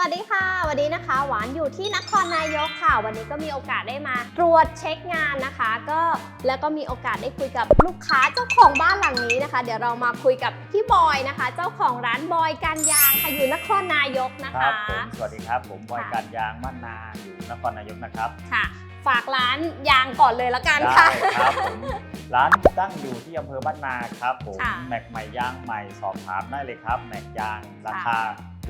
วัสดีค่ะ วันนี้นะคะ หวานอยู่ที่นครนายกค่ะ วันนี้ก็มีโอกาสได้มา ตรวจเช็คงานนะคะ ก็แล้วก็มีโอกาสได้คุยกับลูกค้าเจ้าของบ้านหลังนี้นะคะ เดี๋ยวเรามาคุยกับพี่บอยนะคะ เจ้าของร้านบอยการยางค่ะอยู่นครนายกนะครัคะ บผมสวัสดีครับ ผมบอยค่ะ การยางมั่นนาอยู่นครนายกนะครับค่ะ ฝากร้านยางก่อนเลยละกันได้ค่ะครับผมร้านตั้งอยู่ที่อำเภอบ้านนาครับผมค่ะแม็กใหม่ยางใหม่สอบถามได้เลยครับแม็กยางราคา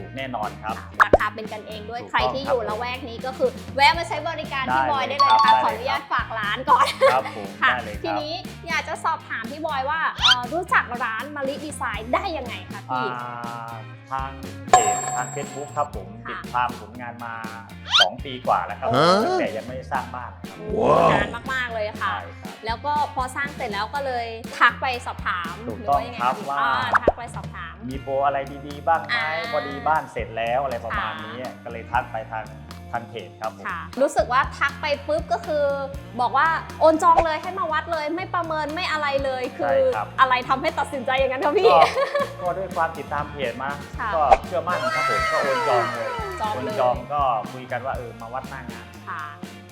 ถูกแน่นอนครับค่ะราคาเป็นกันเองด้วยถูกใครที่อยู่ต้องครับละแวกนี้ก็คือแวะมาใช้บริการพี่ได้บอยเลได้ยเลยนะครัคะบขออนุญาตฝากร้านก่อน ครับผมค่ะได้เลยคทีรับนี้อยากจะสอบถามพี่บอยว่าเอ่อรู้จักร้านมาริดีไซน์ได้ยังไงคะอ่าพี่ทางเพจทางเฟซบุ๊กครับผมค่ะติดตามผลงานมา 2 ปีกว่าแล้วครับฮะ ตั้งแต่ยังไม่ได้สร้างบ้านครับว้าวนานมากๆเลยค่ะ ใช่ครับ แล้วก็พอสร้างเสร็จแล้วก็เลยทักไปสอบถามถูกหรืต้องว่ายังไงครับพี่ว่า อ่ทักไปสอบถาม มีโปรอะไรดีๆ บ้างไหมอ่าพอดีบ้านเสร็จแล้วอะไรประมาณค่ะนี้ ก็เลยทักไปทาง ทางเพจครับผม ค่ะ รู้สึกว่าทักไปปุ๊บก็คือ บอกว่าโอนจองเลยให้มาวัดเลย ไม่ประเมินไม่อะไรเลยคือใช่ครับ อะไรทำให้ตัดสินใจอย่างนั้นคะพี่ ก็ก็ด้วยความติดตามเพจมา ค่ะ ก็เชื่อมั่นครับผมก็โอนจองเลยจองโอนเลยจองก็คุยกันว่าเออมาวัดหน้างาน ค่ะ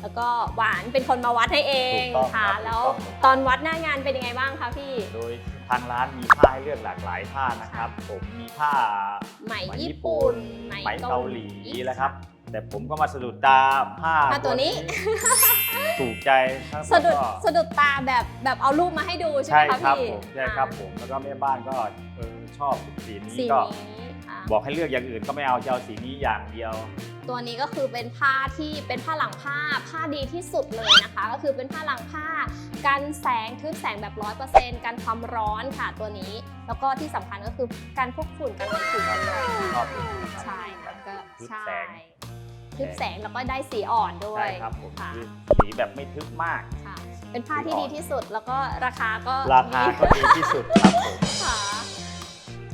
แล้วก็หวานเป็นคนมาวัดให้เองถูกต้องค่ะ ครับแล้วถูกต้อง ตอนวัดหน้างานเป็นยังไงบ้างคะพี่ โดยทางร้านมีผ้าให้เลือกหลากหลายผ้านะครับ ผมมีผ้า ไหมไหมญี่ญี่ปุ่ปุ่นนไหมเกาหลีแล้วครับ แต่ผมก็มาสะดุดตาผ้าผ้าตัวนี้ ถูกใจครับสะดุดก็สะดุดตาแบบแบบเอารูปมาให้ดูใช่ใช่ไหมคะครับพี่ผมใช่ครับอ่าผมแล้วก็แม่บ้านก็เออชอบสีนี้สีก็นี้ค่ะบอกให้เลือกอย่างอื่นก็ไม่เอาจะเอาสีนี้อย่างเดียว ตัวนี้ก็คือเป็นผ้าที่เป็นผ้าหลังผ้าผ้าดีที่สุดเลยนะคะ ก็คือเป็นผ้าหลังผ้ากันแสงทึบแสงแบบร้อยเปอร์เซ็นต์กันความร้อนค่ะตัวนี้ แล้วก็ที่สำคัญก็คือการพวกฝุ่นกันเลยฝุ่นกันเลยชอบเป็นใช่ค่ะก็ทึบใช่แสง ทึบแสงแล้วก็ได้สีอ่อนด้วยใช่ครับผมค่ะคือสีแบบไม่ทึบมาก ค่ะ เป็นผ้าที่ดีที่สุดแล้วก็ราคาก็ราคาก็ดีที่สุดครับผม ค่ะ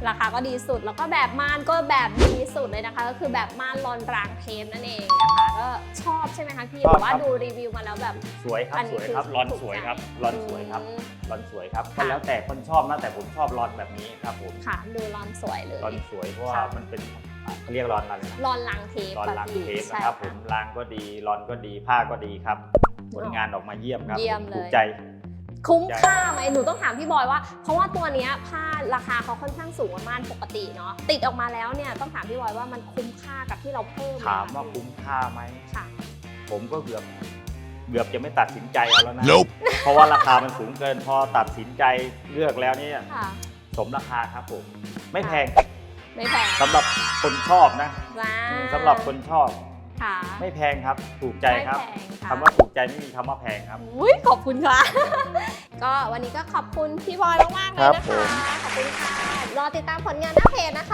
ราคาก็ดีสุดแล้วก็แบบม่านก็แบบดีสุดเลยนะคะ ก็คือแบบม่านรอนรางเทปนั่นเองนะคะก็ชอบใช่ไหมคะพี่ชอบหรือว่าครับ ดูรีวิวมาแล้วแบบ สวยครับอันสนี้วยคือครับรอนถูกสวยใจครับรอนสวยครับอืมรอนสวยครับค่ะก็แล้วแต่คนชอบนะแต่ผมชอบรอนแบบนี้ครับผมค่ะ ดูรอนสวยเลย รอนสวยเพราะว่าค่ะ มันเป็นอะ เขาเรียกรอนอะไรนะรอนรางเทปรอนแบบลางพี่เทปใช่นะครับผมรางก็ดีรอนก็ดีผ้าก็ดีครับ ผลงานออกมาเยี่ยมครับเยี่ยมผเลย ถูกใจ คุ้มค่าไหมหนูต้องถามพี่บอยว่า เพราะว่าตัวเนี้ยผ้าราคาเขาค่อนข้างสูงกว่าม่านปกติเนาะติดออกมาแล้วเนี่ยต้องถามพี่บอยว่ามันคุ้มค่ากับที่เราเพิ่มไหถามว่าคะคุ้มค่าไหม ค่ะ ผมก็เกือบเกือบจะไม่ตัดสินใจเอาแล้วนะ Nope เพราะว่าราคามันสูงเกินพอตัดสินใจเลือกแล้วเนี่ยค่ะ สมราคาครับผม ไม่แพง ไม่แพงสำหรับคนชอบนะว้าสำหรับคนชอบ ค่ะไม่แพงครับ ถูกใจครับไม่แพงค่ะคำว่าถูกใจไม่มีคำว่าแพงครับ อุ้ยขอบคุณค่ะ ก็วันนี้ก็ขอบคุณพี่บอยมากๆเลยครับนะผคะม ขอบคุณค่ะ รอติดตามผลงานหน้าเพจนะคะ